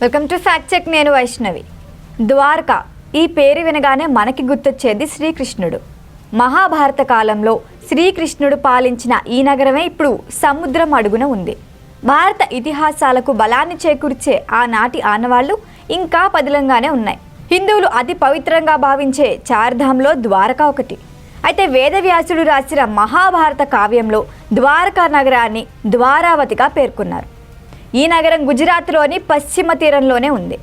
Welcome to fact check నేను వైష్ణవి. ద్వారకా ఈ పేరు వినగానే మనకి గుర్తొచ్చేది శ్రీకృష్ణుడు. మహాభారత కాలంలో శ్రీకృష్ణుడు పాలించిన ఈ నగరమే ఇప్పుడు సముద్రం అడుగున ఉంది. భారత ఇతిహాసాలకు బలాన్ని చేకూర్చే ఆనాటి ఆనవాళ్ళు ఇంకా పదిలంగానే ఉన్నాయి. హిందువులు అతి పవిత్రంగా భావించే చార్ధాంలో ద్వారకా ఒకటి. అయితే వేదవ్యాసుడు రాసిన మహాభారత కావ్యంలో ద్వారకా నగరాన్ని ద్వారావతిగా పేర్కొన్నారు. ఈ నగరం గుజరాత్లోని పశ్చిమ తీరంలోనే ఉంది.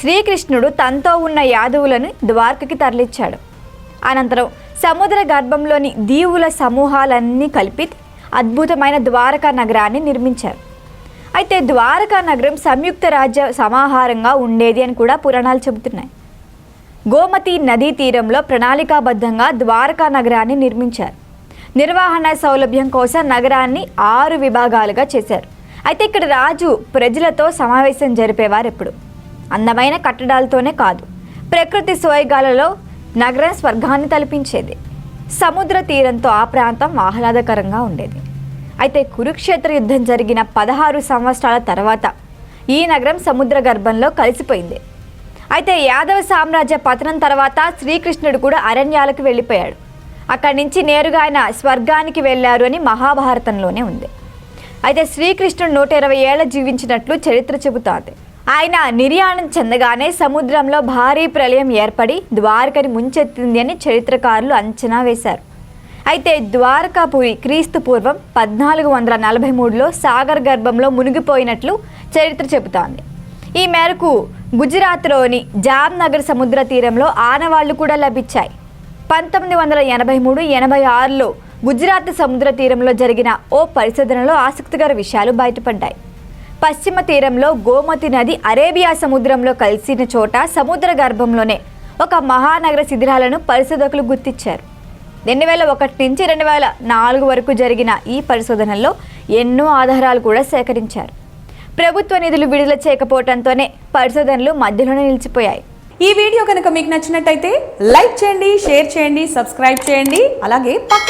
శ్రీకృష్ణుడు తనతో ఉన్న యాదవులను ద్వారకకి తరలించాడు అనంతరం సముద్ర గర్భంలోని దీవుల సమూహాలన్నీ కలిపి అద్భుతమైన ద్వారకా నగరాన్ని నిర్మించారు. అయితే ద్వారకా నగరం సంయుక్త రాజ్య సమాహారంగా ఉండేది అని కూడా పురాణాలు చెబుతున్నాయి. గోమతి నదీ తీరంలో ప్రణాళికాబద్ధంగా ద్వారకా నగరాన్ని నిర్మించారు. నిర్వహణ సౌలభ్యం కోసం నగరాన్ని ఆరు విభాగాలుగా చేశారు. అయితే ఇక్కడ రాజు ప్రజలతో సమావేశం జరిపేవారు ఎప్పుడు అందమైన కట్టడాలతోనే కాదు ప్రకృతి సోయగాలలో నగరం స్వర్గాన్ని తలపించేది. సముద్ర తీరంతో ఆ ప్రాంతం ఆహ్లాదకరంగా ఉండేది. అయితే కురుక్షేత్ర యుద్ధం జరిగిన పదహారు సంవత్సరాల తర్వాత ఈ నగరం సముద్ర గర్భంలో కలిసిపోయింది. అయితే యాదవ సామ్రాజ్య పతనం తర్వాత శ్రీకృష్ణుడు కూడా అరణ్యాలకు వెళ్ళిపోయాడు. అక్కడి నుంచి నేరుగా ఆయన స్వర్గానికి వెళ్ళారు అని మహాభారతంలోనే ఉంది. అయితే శ్రీకృష్ణుడు నూట ఇరవై ఏళ్ళ జీవించినట్లు చరిత్ర చెబుతోంది. ఆయన నిర్యాణం చెందగానే సముద్రంలో భారీ ప్రళయం ఏర్పడి ద్వారకని ముంచెత్తింది అని చరిత్రకారులు అంచనా వేశారు. అయితే ద్వారకాపురి క్రీస్తు పూర్వం పద్నాలుగు వందల నలభై మూడులో సాగర్ గర్భంలో మునిగిపోయినట్లు చరిత్ర చెబుతోంది. ఈ మేరకు గుజరాత్లోని జామ్నగర్ సముద్ర తీరంలో ఆనవాళ్ళు కూడా లభించాయి. పంతొమ్మిది వందల ఎనభై మూడు ఎనభై ఆరులో గుజరాత్ సముద్ర తీరంలో జరిగిన ఓ పరిశోధనలో ఆసక్తికర విషయాలు బయటపడ్డాయి. పశ్చిమ తీరంలో గోమతి నది అరేబియా సముద్రంలో కలిసిన చోట సముద్ర గర్భంలోనే ఒక మహానగర శిథిరాలను పరిశోధకులు గుర్తించారు. రెండు వేల ఒకటి నుంచి రెండు వేల నాలుగు వరకు జరిగిన ఈ పరిశోధనల్లో ఎన్నో ఆధారాలు కూడా సేకరించారు. ప్రభుత్వ నిధులు విడుదల చేయకపోవడంతోనే పరిశోధనలు మధ్యలోనే నిలిచిపోయాయి. ఈ వీడియో కనుక మీకు నచ్చినట్టయితే లైక్ చేయండి షేర్ చేయండి సబ్స్క్రైబ్ చేయండి అలాగే పక్క